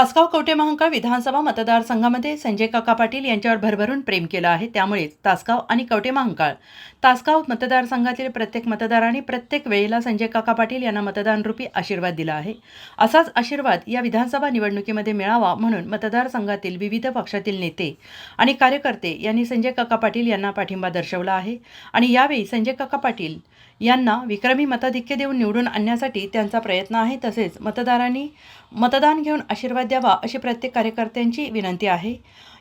तासगाव कवटे महांकाळ विधानसभा मतदारसंघामध्ये संजय काका पाटील यांच्यावर भरभरून प्रेम केलं आहे. त्यामुळेच तासगाव आणि कवटे महांकाळ तासगाव मतदारसंघातील प्रत्येक मतदारांनी प्रत्येक वेळेला संजय काका पाटील यांना मतदानरूपी आशीर्वाद दिला आहे. असाच आशीर्वाद या विधानसभा निवडणुकीमध्ये मिळावा म्हणून मतदारसंघातील विविध पक्षातील नेते आणि कार्यकर्ते यांनी संजय काका पाटील यांना पाठिंबा दर्शवला आहे. आणि यावेळी संजय काका पाटील यांना विक्रमी मताधिक्य देऊन निवडून आणण्यासाठी त्यांचा प्रयत्न आहे तसेच मतदारांनी मतदान घेऊन आशीर्वाद द्यावा अशी प्रत्येक कार्यकर्त्यांची विनंती आहे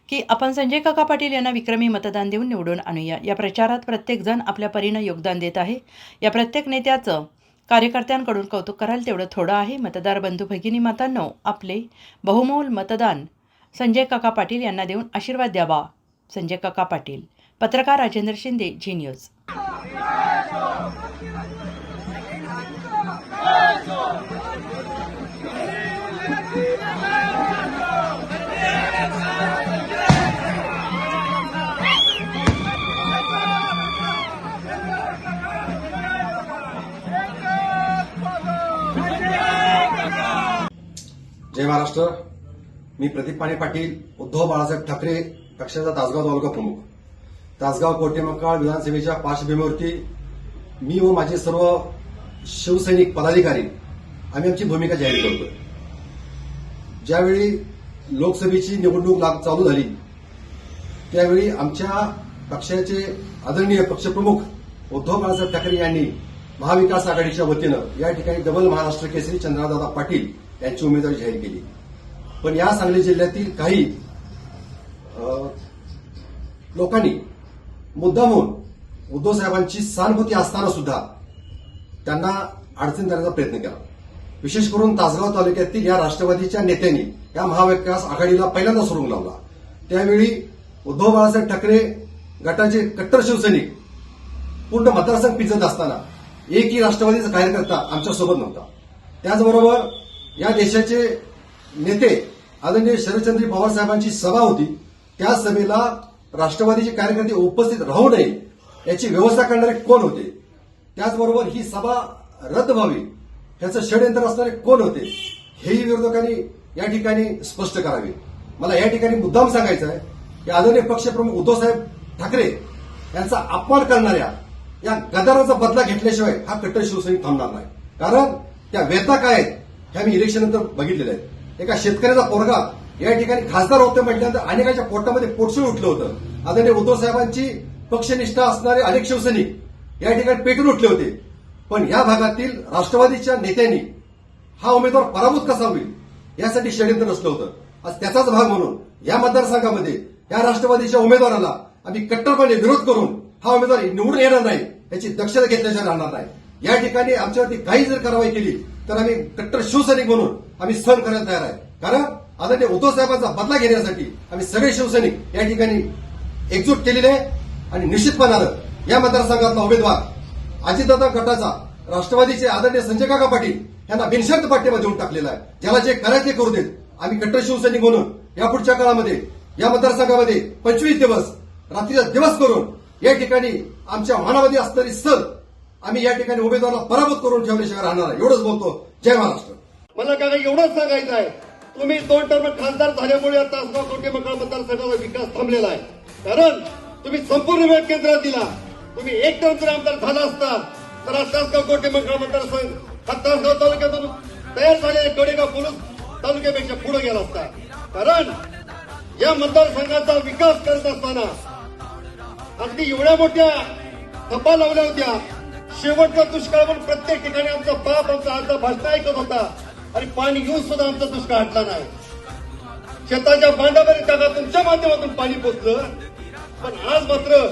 की आपण संजय काका पाटील यांना विक्रमी मतदान देऊन निवडून आणूया. या प्रचारात प्रत्येकजण आपल्या परीनं योगदान देत आहे. या प्रत्येक नेत्याचं कार्यकर्त्यांकडून कौतुक कराल तेवढं थोडं आहे. मतदार बंधू भगिनी मातांनो आपले बहुमोल मतदान संजय काका पाटील यांना देऊन आशीर्वाद द्यावा. संजय काका पाटील. पत्रकार राजेंद्र शिंदे झी न्यूज. जय महाराष्ट्र. मी प्रदीप पाणे पाटील उद्धव बाळासाहेब ठाकरे पक्षाचा तासगाव तालुका प्रमुख. तासगाव कोटेमकाळ विधानसभेच्या पार्श्वभूमीवरती मी व माझे सर्व शिवसैनिक पदाधिकारी आम्ही आमची भूमिका जाहीर करतो ज्यावेळी लोकसभेची निवडणूक लाग चालू झाली त्यावेळी आमच्या पक्षाचे आदरणीय पक्षप्रमुख उद्धव बाळासाहेब ठाकरे यांनी महाविकास आघाडीच्या वतीनं या ठिकाणी डबल महाराष्ट्र केसरी चंद्रदादा पाटील यांची उमेदवारी जाहीर केली. पण या सांगली जिल्ह्यातील काही लोकांनी मुद्दामून उद्धव साहेबांची सहानुभूती असताना सुद्धा त्यांना अडचण देण्याचा प्रयत्न केला. विशेष करून तासगाव तालुक्यातील या राष्ट्रवादीच्या नेत्यांनी या महाविकास आघाडीला पहिल्यांदा सुरुंग लावला. त्यावेळी उद्धव बाळासाहेब ठाकरे गटाचे कट्टर शिवसैनिक पूर्ण मतदारसंघ पिजत असताना एकही राष्ट्रवादीचा कार्यकर्ता आमच्यासोबत नव्हता. त्याचबरोबर या देशाचे नेते आदरणीय शरदचंद्र पवार साहेबांची सभा होती. त्या सभेला राष्ट्रवादीचे कार्यकर्ते उपस्थित राहू नये याची व्यवस्था करणारे कोण होते? त्याचबरोबर ही सभा रद्द व्हावी ह्याचं षडयंत्र असणारे कोण होते? हेही विरोधकांनी या ठिकाणी स्पष्ट करावे. मला या ठिकाणी मुद्दाम सांगायचं आहे की आदरणीय पक्षप्रमुख उद्धवसाहेब ठाकरे यांचा अपमान करणाऱ्या या गदाराचा बदला घेतल्याशिवाय हा कट्टर शिवसैनिक थांबणार नाही. कारण त्या व्यथा काय आहेत ह्या मी इलेक्शन नंतर बघितलेल्या आहेत एका शेतकऱ्याचा पोरगा या ठिकाणी खासदार होते म्हटल्यानंतर अनेकांच्या पोटामध्ये पोटसूळ उठलं होतं. आदरणीय उद्धव साहेबांची पक्षनिष्ठा असणारे अनेक शिवसैनिक या ठिकाणी पेटून उठले होते. पण या भागातील राष्ट्रवादीच्या नेत्यांनी हा उमेदवार पराभूत कसा होईल यासाठी षडयंत्र नसलं होतं. आज त्याचाच भाग म्हणून या मतदारसंघामध्ये या राष्ट्रवादीच्या उमेदवाराला आम्ही कट्टरपणे विरोध करून हा उमेदवार निवडून येणार नाही याची दक्षता घेतल्याशिवाय राहणार नाही. या ठिकाणी आमच्यावरती काही जर कारवाई केली तर आम्ही कट्टर शिवसैनिक म्हणून आम्ही सहन करायला तयार आहे. कारण आदरणीय उद्धव साहेबांचा बदला घेण्यासाठी आम्ही सगळे शिवसैनिक या ठिकाणी एकजूट केलेले आहे. आणि निश्चितपणानं या मतदारसंघातला उमेदवार अजितदादा गटाचा राष्ट्रवादीचे आदरणीय संजय काका पाटील यांना बिनशर्त पाठिंबा देऊन टाकलेला आहे. ज्याला जे करायचे करू देत. आम्ही कट्टर शिवसैनिक म्हणून यापुढच्या काळामध्ये या मतदारसंघामध्ये पंचवीस दिवस रात्रीचा दिवस करून या ठिकाणी आमच्या मनामध्ये असणारी सर आम्ही या ठिकाणी उमेदवाराला पराभूत करून ठेवल्याशिवाय राहणार आहे एवढंच बोलतो. जय महाराष्ट्र. मला काय एवढंच सांगायचं आहे. तुम्ही दोन टर्म खासदार झाल्यामुळे आता तासगाव कोटे मकाळ मतदारसंघाचा विकास थांबलेला आहे. कारण तुम्ही संपूर्ण वेळ केंद्रात दिला. तुम्ही एक टर्म जर आमदार झाला असता तर आज तासगाव कोटे मकाळ मतदारसंघ हा तासगाव तालुक्यातून तयार झालेल्या कडेगाव पोलीस तालुक्यापेक्षा पुढे गेला असता. कारण या मतदारसंघाचा विकास करत असताना अगदी एवढ्या मोठ्या थप्पा लावल्या होत्या. शेवटचा दुष्काळ म्हणून प्रत्येक ठिकाणी आमचा बाप आमचा आजचा भाषण ऐकत होता. आणि पाणी घेऊन सुद्धा आमचा दुष्काळ हटला नाही. शेताच्या बांधावरील टाका तुमच्या माध्यमातून पाणी पोचलं पण आज मात्र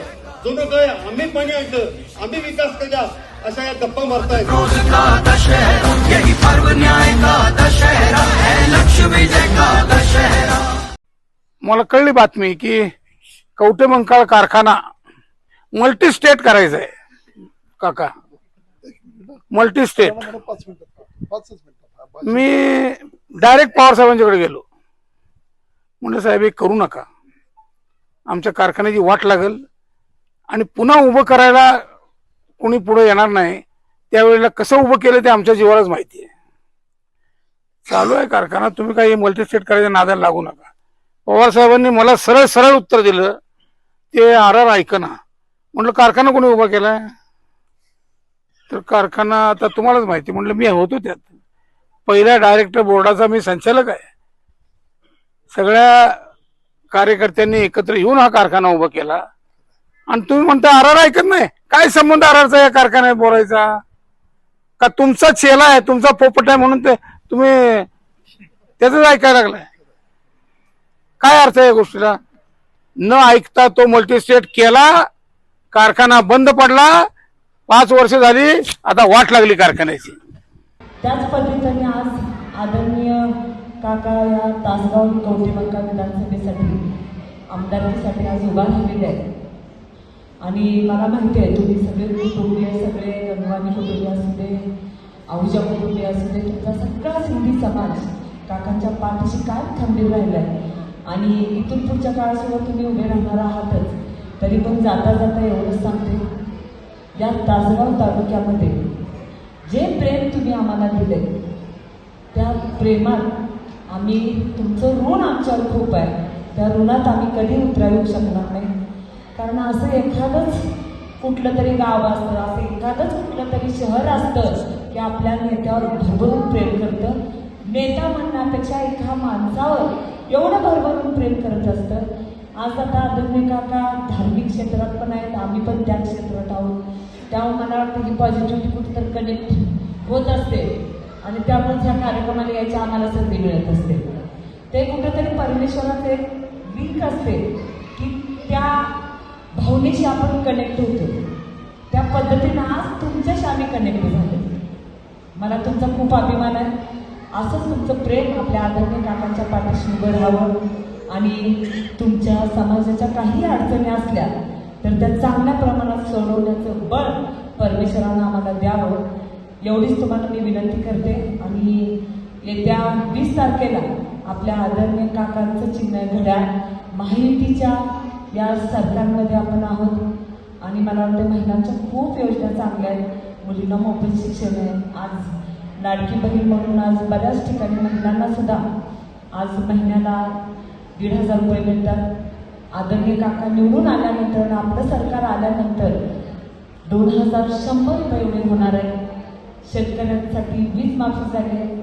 जणू काय आम्ही पाणी आणलं आम्ही विकास केला अशा या गप्पा दशहरा मला कळली बातमी की कवटे मंकाळ कारखाना मल्टी स्टेट करायचा आहे काका मल्टी स्टेट मी डायरेक्ट पवार साहेबांच्याकडे गेलो. म्हणलं साहेब हे करू नका. आमच्या कारखान्याची वाट लागल आणि पुन्हा उभं करायला कोणी पुढे येणार नाही. त्यावेळेला कसं उभं केलं ते आमच्या जीवालाच माहिती आहे. चालू आहे कारखाना. तुम्ही काही मल्टीस्टेट करायच्या नादाला लागू नका. पवार साहेबांनी मला सरळ सरळ उत्तर दिलं. ते आर आर ऐकना म्हटलं कारखाना कोणी उभा केलाय? तर कारखाना आता तुम्हालाच माहिती. म्हटलं मी होतो त्यात. पहिल्या डायरेक्टर बोर्डाचा मी संचालक आहे. सगळ्या कार्यकर्त्यांनी एकत्र येऊन हा कारखाना उभा केला. आणि तुम्ही म्हणता आर आर ऐकत नाही. काय संबंध आर आरचा या कारखान्यात बोलायचा? का तुमचा चेला आहे तुमचा पोपट आहे म्हणून ते तुम्ही त्याच ऐकायला लागलाय. काय अर्थ आहे या गोष्टीला? न ऐकता तो मल्टीस्टेट केला कारखाना बंद पडला पाच वर्ष झाली आता वाट लागली कारखान्याची. त्याच पद्धतीने आज आदरणीय काका या तासगाव कवटेमंका विधानसभेसाठी आमदारकीसाठी आज उभा राहिलेले आहेत. आणि मला माहिती आहे तुम्ही सगळे कुटुंबीय सगळे रंगवानी कुटुंबीय असू दे आहुजा कुटुंबीय असू दे तुमचा सगळा सिंधी समाज काकांच्या पाठीशी काय थांबलेला राहिला आहे आणि इथून पुढच्या काळासोबत तुम्ही उभे राहणार आहातच तरी पण जाता जाता एवढंच सांगते. या तासगाव तालुक्यामध्ये जे प्रेम तुम्ही आम्हाला दिले त्या प्रेमात आम्ही तुमचं ऋण आमच्यावर खूप आहे. त्या ऋणात आम्ही कधी उतरावू शकणार नाही. कारण असं एखादंच कुठलं तरी गाव असतं असं एखादंच कुठलं तरी शहर असतं की आपल्या नेत्यावर भरभरून प्रेम करतं. नेता म्हणण्यापेक्षा एका माणसावर एवढं भरभरून प्रेम करत असतं. आज आता आदरणीय काका धार्मिक क्षेत्रात पण आहेत आम्ही पण त्या क्षेत्रात आहोत. त्यामुळे मला वाटतं की पॉझिटिव्हिटी कुठेतरी कनेक्ट होत असते. आणि त्यामुळेच ह्या कार्यक्रमाला यायची आम्हाला संधी मिळत असते. ते कुठंतरी परमेश्वराचे एक लिंक असते की त्या भावनेशी आपण कनेक्ट होतो. त्या पद्धतीनं आज तुमच्याशी आम्ही कनेक्ट झालो. मला तुमचा खूप अभिमान आहे. असंच तुमचं प्रेम आपल्या आदरणीय काकांच्या पाठीशी उभं राहावं. आणि तुमच्या समाजाच्या काही अडचणी असल्या तर त्या चांगल्या प्रमाणात सोडवण्याचं बळ परमेश्वरानं आम्हाला द्यावं एवढीच तुम्हाला मी विनंती करते. आणि येत्या वीस तारखेला आपल्या आदरणीय काकांचं चिन्ह आहे घड्याळ माहितीच्या या सरकारमध्ये आपण आहोत. आणि मला वाटतं महिलांच्या खूप योजना चांगल्या आहेत. मुलींना मोफत शिक्षण आहे. आज लाडकी बहीण म्हणून आज बऱ्याच ठिकाणी महिलांना सुद्धा आज महिन्याला दीड हजार रुपये मिळतात. आदरणीय काका निवडून आल्यानंतर आणि आपलं सरकार आल्यानंतर दोन हजार शंभर रुपये एवढे होणार आहे शेतकऱ्यांसाठी वीज माफी झाली आहे.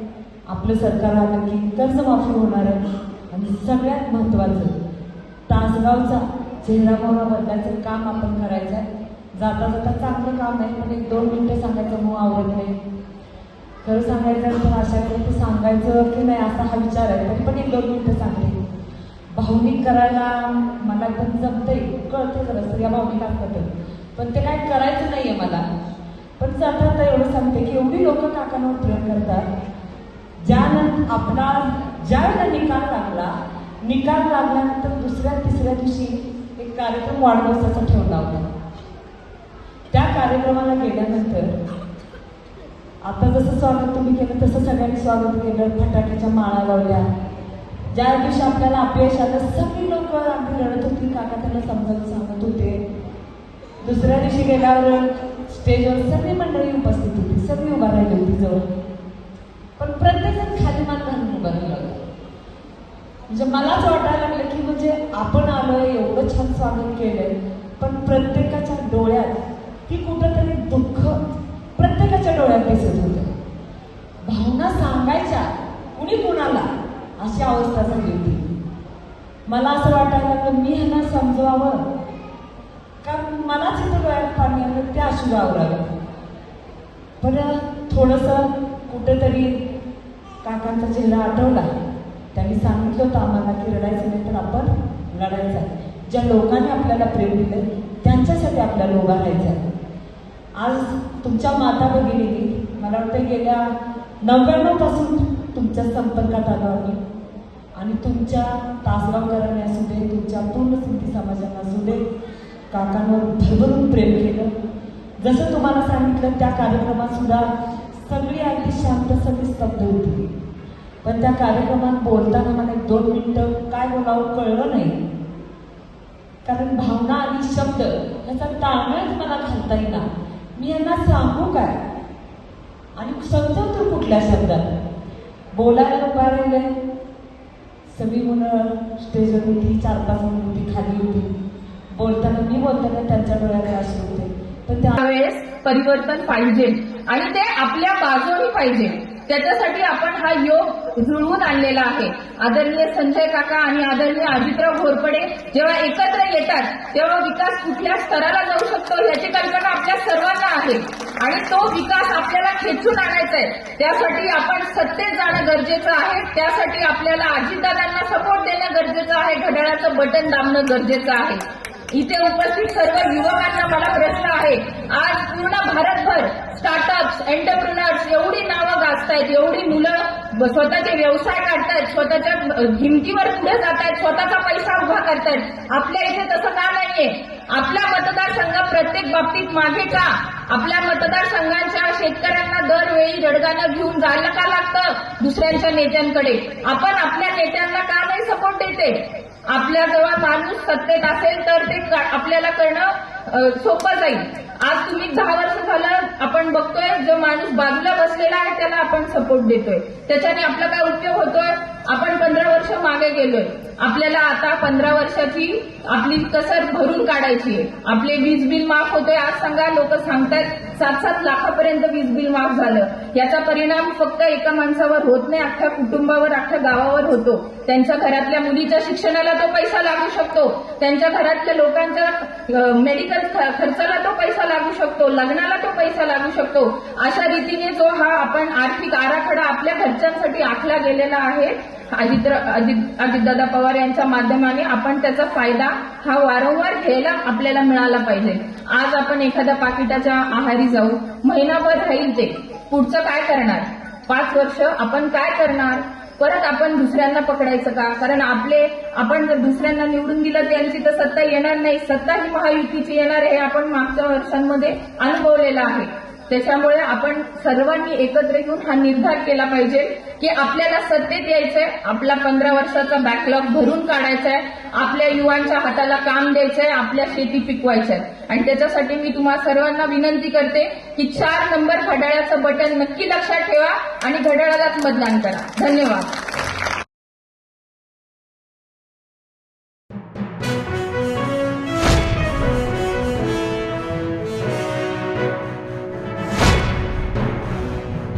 आपलं सरकार आलं की कर्जमाफी होणार आहे. आणि सगळ्यात महत्त्वाचं तासगावचा चेहरा मोहरा बदलायचं काम आपण करायचं आहे. जाता जाता चांगलं काम आहे पण एक दोन मिनटं सांगायचं मग आवडत नाही. खरं सांगायचं तर अशा सांगायचं की नाही असा हा विचार आहे तरी पण एक दोन मिनटं सांगते. भावनिक करायला मला पण जमतंय कळतं जरा स्त्रिया भावनिक असतात पण ते काय करायचं नाही आहे मला. पण जाता आता एवढं सांगते की एवढी लोक काकांवर प्रेम करतात ज्यानंतर आपला ज्या वेळेला निकाल लागला निकाल लागल्यानंतर दुसऱ्या तिसऱ्या दिवशी एक कार्यक्रम वाढदिवसाचा ठेवला होता त्या कार्यक्रमाला गेल्यानंतर आता जसं स्वागत तुम्ही केलं तसं सगळ्यांनी स्वागत केलं फटाक्याच्या माळा लावल्या ज्या दिवशी आपल्याला अपयश आलं सगळी लोक आम्ही रडत होती काका त्यांना समजावून सांगत होते. दुसऱ्या दिवशी गेल्यावर स्टेजवर सगळी मंडळी उपस्थित होती सगळी उभा राहिली होती जवळ. पण प्रत्येकजण खाली मान घालून उभा राहिला होता. म्हणजे मलाच वाटायला लागलं की म्हणजे आपण आलोय एवढं छान स्वागत केलंय पण प्रत्येकाच्या डोळ्यात ती कुठंतरी दुःख प्रत्येकाच्या डोळ्यात दिसत होतं. भावना सांगायच्या कुणी कुणाला? अशी अवस्था झाली होती. मला असं वाटायला लागलं मी ह्यांना समजवावं कारण मलाच इथं डोळ्यात पाणी आलं ते अशी लागलं पण थोडंसं कुठेतरी काकांचा चेहरा आठवला. त्यांनी सांगितलं होतं आम्हाला की रडायचं नाही तर आपण लढायचं आहे. ज्या लोकांनी आपल्याला प्रेम दिलं त्यांच्यासाठी आपल्याला उभा राहायचं आज तुमच्या माता भगिनींनी मला वाटतं गेल्या नव्याण्णवपासून तुमच्या संपर्कात आलो आम्ही आणि तुमच्या तासगावकरांनी असू दे तुमच्या पूर्ण सिद्धी समाजांना असू दे काकांवर भरभरून प्रेम केलं. जसं तुम्हाला सांगितलं त्या कार्यक्रमात सुद्धा सगळी अगदी शांत सगळी स्तब्ध होती. पण त्या कार्यक्रमात बोलताना मला एक दोन मिनटं काय बोलावं कळलं नाही. कारण भावना आणि शब्द याचा ताळमेळच मला घालता येईना. मी यांना सांगू काय? आणि समजवतो कुठल्या शब्दात. बोलायला उभा राहिले सगळी मुलं स्टेजवर होती चार पाच मुलं होती खाली होती बोलताना मी बोलताना त्यांच्या डोळ्यात असं होते पण त्यावेळेस परिवर्तन पाहिजे आणि ते आपल्या बाजूने पाहिजे. त्याच्यासाठी आपण हा योग जुळवून आणलेला आहे. आदरणीय संजय काका आणि आदरणीय अजितराव घोरपडे जेव्हा एकत्र येतात तेव्हा विकास कुठल्या स्तराला जाऊ शकतो याची कल्पना आपल्या सर्वांना आहे. आणि तो विकास आपल्याला खेचून आणायचा आहे त्यासाठी आपण सत्तेत जाणं गरजेचं आहे. त्यासाठी आपल्याला अजितदादांना सपोर्ट देणं गरजेचं आहे. घड्याळाचं बटन दाबणं गरजेचं आहे. इथे उपस्थित सर्व युवकांना मला प्रश्न आहे. आज पूर्ण भारतभर स्टार्टअप्स एंटरप्रिनर्स एवढे नावं एवढी मुलं स्वतःचे व्यवसाय काढतायत स्वतःच्या हिमतीवर पुढे जात आहेत स्वतःचा पैसा उभा करतायत. आपल्या इथे तसं का नाहीये? आपला मतदारसंघ प्रत्येक बाबतीत मागे का आपल्या मतदारसंघांच्या शेतकऱ्यांना दरवेळी रडगाणं घेऊन जायला का लागतं? दुसऱ्यांच्या नेत्यांकडे. आपण आपल्या नेत्यांना का नाही सपोर्ट देते? आपल्या जवळ माणूस सत्तेत असेल तर ते आपल्याला करणं सोपं जाईल. आज तुम्ही दहा वर्ष झालं आपण बघतोय जो माणूस बाजूला बसलेला आहे त्याला आपण सपोर्ट देतोय. त्याच्याने आपला काय उपयोग होतोय? आपण पंधरा वर्ष मागे गेलोय. आपल्याला आता पंधरा वर्षाची आपली कसर भरून काढायची आहे. आपले वीज बिल माफ होते आज सांगा लोक सांगतायत सात सात लाखापर्यंत वीज बिल माफ झालं. याचा परिणाम फक्त एका माणसावर होत नाही अख्ख्या कुटुंबावर अख्ख्या गावावर होतो. त्यांच्या घरातल्या मुलीच्या शिक्षणाला तो पैसा लागू शकतो. त्यांच्या घरातल्या लोकांच्या मेडिकल ख- खर्चाला तो पैसा लागू शकतो. लग्नाला तो पैसा लागू शकतो. अशा रीतीने जो हा आपण आर्थिक आराखडा आपल्या घरच्यांसाठी आखला गेलेला आहे अजित अजित अजितदादा पवार यांच्या माध्यमाने आपण त्याचा फायदा हा वारंवार घ्यायला आपल्याला मिळाला पाहिजे. आज आपण एखाद्या पाकिटाच्या आहारी जाऊ महिनाभर राहील ते. पुढचं काय करणार? पाच वर्ष आपण काय करणार? परत आपण दुसऱ्यांना पकडायचं का? कारण आपले आपण जर दुसऱ्यांना निवडून दिलं त्यांची तर सत्ता येणार नाही. सत्ता ही महायुतीची येणार हे आपण मागच्या वर्षांमध्ये अनुभवलेलं आहे. त्याच्यामुळे आपण सर्वांनी एकत्र येऊन हा निर्धार केला पाहिजे की आपल्याला सत्तेत यायचंय आपला पंधरा वर्षाचा बॅकलॉग भरून काढायचा आहे आपल्या युवांच्या हाताला काम द्यायचंय आपल्या शेती पिकवायच्या. आणि त्याच्यासाठी मी तुम्हा सर्वांना विनंती करते की चार नंबर घड्याळाचं बटन नक्की लक्षात ठेवा आणि घड्याळालाच मतदान करा. धन्यवाद.